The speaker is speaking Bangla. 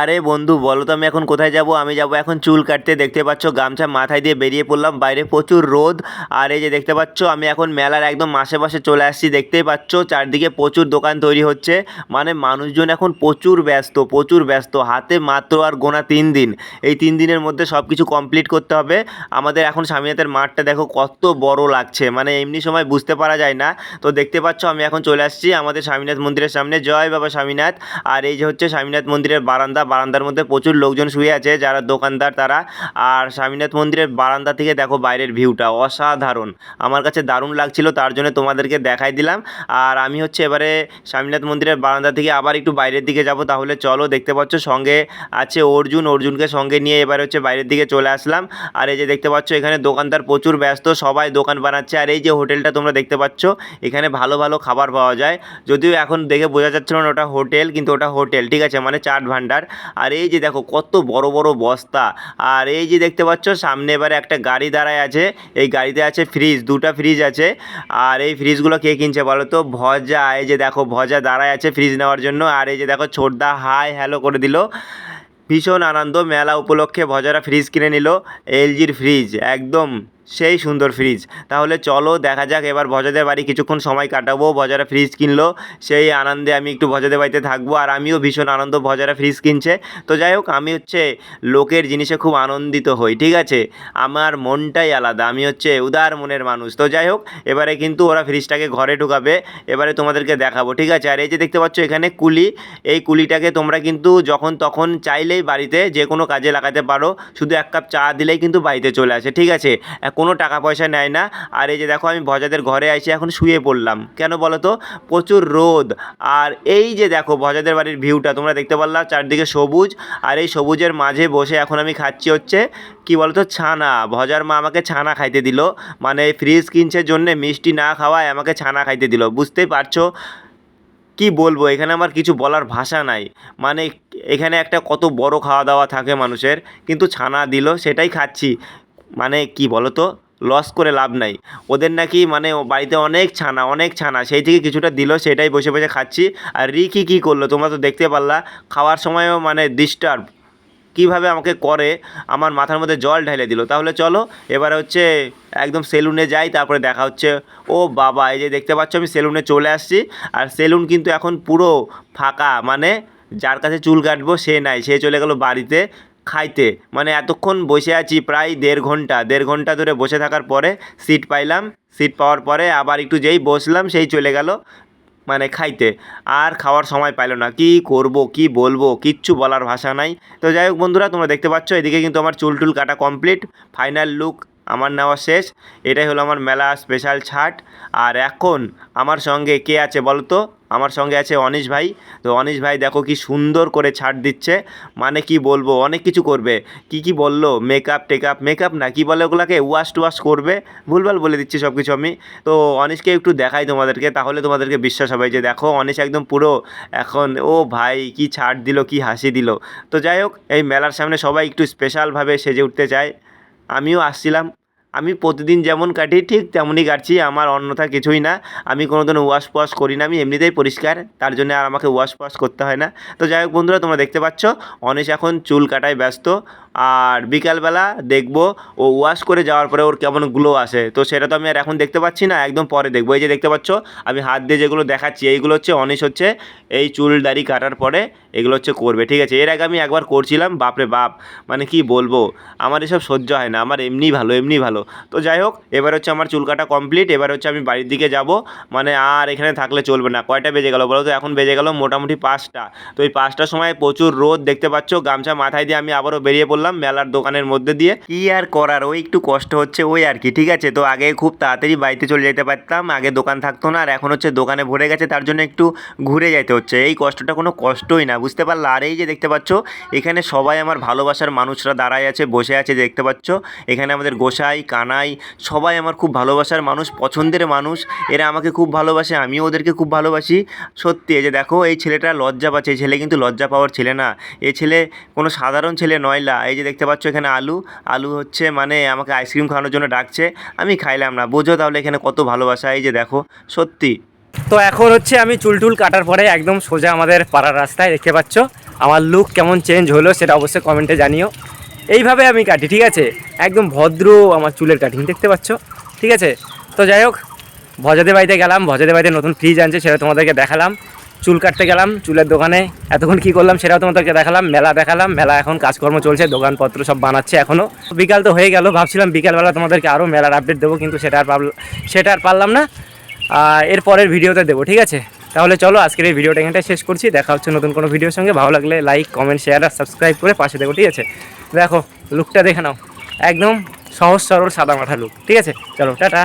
আরে বন্ধু, বলো তো আমি এখন কোথায় যাব? আমি যাব এখন চুল কাটতে। দেখতে পাচ্ছ গামছা মাথায় দিয়ে বেরিয়ে পড়লাম। বাইরে প্রচুর রোদ। আর এই যে দেখতে পাচ্ছ, আমি এখন মেলার একদম আশেপাশে চলে আসছি। দেখতেই পাচ্ছ, চারদিকে প্রচুর দোকান তৈরি হচ্ছে। মানে মানুষজন এখন প্রচুর ব্যস্ত প্রচুর ব্যস্ত। হাতে মাত্র আর গোনা তিন দিন। এই তিন দিনের মধ্যে সব কিছু কমপ্লিট করতে হবে। আমাদের এখন স্বামীনাথের মাঠটা দেখো কত বড় লাগছে। মানে এমনি সময় বুঝতে পারা যায় না। তো দেখতে পাচ্ছ, আমি এখন চলে আসছি আমাদের স্বামীনাথ মন্দিরের সামনে। জয় বাবা স্বামীনাথ। আর এই যে হচ্ছে স্বামীনাথ মন্দিরের বারান্দা। বারান্দার মধ্যে প্রচুর লোকজন শুয়ে আছে, যারা দোকানদার তারা। আর স্বামীনাথ মন্দিরের বারান্দা থেকে দেখো বাইরের ভিউটা, অসাধারণ। আমার কাছে দারুণ লাগছিল, তার জন্য তোমাদেরকে দেখাই দিলাম। আর আমি হচ্ছে এবারে স্বামীনাথ মন্দিরের বারান্দা থেকে আবার একটু বাইরের দিকে যাব, তাহলে চলো দেখতে পাচ্ছ সঙ্গে আছে অর্জুন। অর্জুনকে সঙ্গে নিয়ে এবার হচ্ছে বাইরের দিকে চলে আসলাম। আর এই যে দেখতে পাচ্ছ, এখানে দোকানদার প্রচুর ব্যস্ত, সবাই দোকান বানাচ্ছে। আর এই যে হোটেলটা তোমরা দেখতে পাচ্ছ, এখানে ভালো ভালো খাবার পাওয়া যায়। যদিও এখন দেখে বোঝা যাচ্ছিল না ওটা হোটেল, কিন্তু ওটা হোটেল, ঠিক আছে? মানে চাট ভান্ডার। আর এই যে দেখো, কত বড় বড় বস্তা। আর এই যে দেখতে পাচ্ছ, সামনে এবারে একটা গাড়ি দাঁড়ায় আছে। এই গাড়িতে আছে ফ্রিজ দুটো ফ্রিজ আছে। আর এই ফ্রিজগুলো কে কিনছে বলো তো? ভজা, এই যে দেখো, ভজা দাঁড়ায় আছে ফ্রিজ নেওয়ার জন্য। আর এই যে দেখো, ছোটদা হাই হ্যালো করে দিল। ভীষণ আনন্দ, মেলা উপলক্ষে ভজারা ফ্রিজ কিনে নিল। এলজির ফ্রিজ একদম। সেই সুন্দর ফ্রিজ তাহলে চলো দেখা যাক, এবার ভজাদের বাড়ি কিছুক্ষণ সময় কাটাবো, ভজারা ফ্রিজ কিনলো। সেই আনন্দে আমি একটু ভজাদের বাড়িতে থাকব, আর আমিও ভীষণ আনন্দ ভজারা ফ্রিজ কিনছে। তো যাই হোক, আমি হচ্ছে লোকের জিনিসে খুব আনন্দিত হই, ঠিক আছে? আমার মনটাই আলাদা, আমি হচ্ছে উদার মনের মানুষ। তো যাই হোক, এবারে কিন্তু ওরা ফ্রিজটাকে ঘরে ঢুকাবে, এবারে তোমাদেরকে দেখাবো, ঠিক আছে? আর এই যে দেখতে পাচ্ছ, এখানে কুলি, এই কুলিটাকে তোমরা কিন্তু যখন তখন চাইলেই বাড়িতে যে কোনো কাজে লাগাতে পারো, শুধু এক কাপ চা দিলেই কিন্তু বাড়িতে চলে আসে, ঠিক আছে? কোনো টাকা পয়সা নেয় না। আর এই যে দেখো, আমি ভজাদের ঘরে এসে এখন শুয়ে পড়লাম। কেন বলো তো প্রচুর রোদ। আর এই যে দেখো, ভজাদের বাড়ির ভিউটা তোমরা দেখতে পারলাম চারদিকে সবুজ। আর এই সবুজের মাঝে বসে এখন আমি খাচ্ছি হচ্ছে, কি বলতো? ছানা। ভজার মা আমাকে ছানা খাইতে দিল। মানে ফ্রিজ কিনছে জন্যে মিষ্টি না খাওয়ায় আমাকে ছানা খাইতে দিল। বুঝতেই পারছ? কি বলব? এখানে আমার কিছু বলার ভাষা নাই। মানে এখানে একটা কত বড় খাওয়া দাওয়া থাকে মানুষের। কিন্তু ছানা দিল, সেটাই খাচ্ছি। মানে কি বলো তো লস করে লাভ নাই। ওদের নাকি মানে বাড়িতে অনেক ছানা অনেক ছানা। সেই থেকে কিছুটা দিল, সেটাই বসে বসে খাচ্ছি। আর রিকি কী করল তোমরা তো দেখতে পারলা, খাওয়ার সময়ও মানে ডিস্টার্ব কীভাবে আমাকে করে, আমার মাথার মধ্যে জল ঢেলে দিল। তাহলে চলো, এবারে হচ্ছে একদম সেলুনে যাই, তারপরে দেখা হচ্ছে। ও বাবা, এই যে দেখতে পাচ্ছ, আমি সেলুনে চলে আসছি। আর সেলুন কিন্তু এখন পুরো ফাঁকা মানে যার কাছে চুল কাটবো সে নাই। সে চলে গেল বাড়িতে। খাইতে। মানে এতক্ষণ বসে আছি প্রায় দেড় ঘণ্টা। দেড় ঘণ্টা ধরে বসে থাকার পরে সিট পাইলাম। সিট পাওয়ার পরে আবার একটু যেই বসলাম সেই চলে গেল মানে খাইতে। আর খাওয়ার সময় পাইলো না। কি করব, কি বলব, কিচ্ছু বলার ভাষা নাই। তো যাই হোক বন্ধুরা, তোমরা দেখতে পাচ্ছ, এদিকে কিন্তু আমার চুল টুল কাটা কমপ্লিট ফাইনাল লুক আমার নেওয়া শেষ। এটাই হলো আমার মেলা স্পেশাল ছাট আর এখন আমার সঙ্গে কে আছে বলো তো? আমার সঙ্গে আছে অনিশ ভাই। তো অনিশ ভাই দেখো কি সুন্দর করে ছাড় দিচ্ছে। মানে কি বলব? অনেক কিছু করবে। কি কি বলল? মেকআপ টেকআপ মেকআপ না কি বলে ওগুলাকে? ওয়াশ টুয়াশ করবে। ভুলভাল বলে দিচ্ছি সব কিছু আমি। তো অনিশকে একটু দেখাই তোমাদেরকে, তাহলে তোমাদেরকে বিশ্বাস হবে যে দেখো অনিশ একদম পুরো এখন, ও ভাই কি ছাড় দিল, কি হাসি দিল। তো যাই হোক, এই মেলার সামনে সবাই একটু স্পেশালভাবে সেজে উঠতে চায়। আমিও আসছিলাম আমি প্রতিদিন যেমন কাটি, ঠিক তেমনই কাটছি আমার অন্যথা কিছুই না। আমি কোনো দিন ওয়াশ ফোয়াশ করি না, আমি এমনিতেই পরিষ্কার, তার জন্য আর আমাকে ওয়াশ ফোয়াশ করতে হয় না। তো যাই হোক বন্ধুরা, তোমরা দেখতে পাচ্ছ, অনিশ এখন চুল কাটায় ব্যস্ত, আর বিকালবেলা দেখব ও ওয়াশ করে যাওয়ার পরে ওর কেমন গ্লো আসে। তো সেটা তো আমি আর এখন দেখতে পাচ্ছি না, একদম পরে দেখব। এই যে দেখতে পাচ্ছ, আমি হাত দিয়ে যেগুলো দেখাচ্ছি, এইগুলো হচ্ছে অনিশ হচ্ছে এই চুল দাড়ি কাটার পরে এগুলো হচ্ছে করবে, ঠিক আছে? এর আগে আমি একবার করছিলাম, বাপরে বাপ মানে কি বলব, আমার এসব সহ্য হয় না, আমার এমনি ভালো এমনি ভালো। তো যাই হোক, এবার হচ্ছে আমার চুল কাটা কমপ্লিট এবার হচ্ছে আমি বাড়ির দিকে যাব। মানে আর এখানে থাকলে চলবে না, কয়টা বেজে গেল বলো তো? এখন বেজে গেল মোটামুটি পাঁচটা। তো এই পাঁচটার সময় প্রচুর রোদ দেখতে পাচ্ছ, গামছা মাথায় দিয়ে আমি আবারও বেরিয়ে পড়লাম মেলার দোকানের মধ্যে দিয়ে। কি আর করার, ওই একটু কষ্ট হচ্ছে ওই আর কি, ঠিক আছে? তো আগে খুব তাড়াতাড়ি বাড়িতে চলে যেতে পারতাম, আগে দোকান থাকতো না, আর এখন হচ্ছে দোকানে ভরে গেছে, তার জন্য একটু ঘুরে যেতে হচ্ছে। এই কষ্টটা কোনো কষ্টই না, বুঝতে পারলা? আর এই যে দেখতে পাচ্ছ, এখানে সবাই আমার ভালোবাসার মানুষরা দাঁড়ায় আছে, বসে আছে, দেখতে পাচ্ছ। এখানে আমাদের গোসাই কানাই, সবাই আমার খুব ভালোবাসার মানুষ, পছন্দের মানুষ। এরা আমাকে খুব ভালোবাসে, আমিও ওদেরকে খুব ভালোবাসি। সত্যি যে দেখো, এই ছেলেটা লজ্জা পাচ্ছে। এই ছেলে কিন্তু লজ্জা পাওয়ার ছেলে না। এ ছেলে কোনো সাধারণ ছেলে নয়লা এই যে দেখতে পাচ্ছ এখানে আলু। আলু হচ্ছে মানে আমাকে আইসক্রিম খাওয়ানোর জন্য ডাকছে। আমি খাইলাম না। বোঝো তাহলে এখানে কত ভালোবাসা, এই যে দেখো। সত্যি। তো এখন হচ্ছে আমি চুল টুল কাটার পরে একদম সোজা আমাদের পাড়ার রাস্তায় দেখতে পাচ্ছ। আমার লুক কেমন চেঞ্জ হলো সেটা অবশ্যই কমেন্টে জানিও। এইভাবে আমি কাটি, ঠিক আছে? একদম ভদ্র আমার চুলের কাটিং দেখতে পাচ্ছ? ঠিক আছে? তো যাই হোক ভজাদের বাড়িতে গেলাম ভজাদের বাড়িতে নতুন ফ্রিজ আনছে, সেটা তোমাদেরকে দেখালাম। চুল কাটতে গেলাম, চুলের দোকানে। এতক্ষণ কী করলাম সেটাও তোমাদেরকে দেখালাম, মেলা দেখালাম, মেলা এখন কাজকর্ম চলছে, দোকানপত্র সব বানাচ্ছে এখনও বিকাল তো হয়ে গেল, ভাবছিলাম বিকালবেলা তোমাদেরকে আরও মেলার আপডেট দেবো, কিন্তু সেটা আর সেটা আর পারলাম না। এর পরের ভিডিওতে দেবো, ঠিক আছে? তাহলে চলো আজকের এই ভিডিওটা এখানটায় শেষ করছি। দেখা হচ্ছে নতুন কোনো ভিডিওর সঙ্গে। ভালো লাগলে লাইক কমেন্ট শেয়ার আর সাবস্ক্রাইব করে পাশে দেখো, ঠিক আছে? দেখো লুকটা দেখে নাও। একদম সহজ সরল সাদা মাথা লুক ঠিক আছে? চলো, টাটা।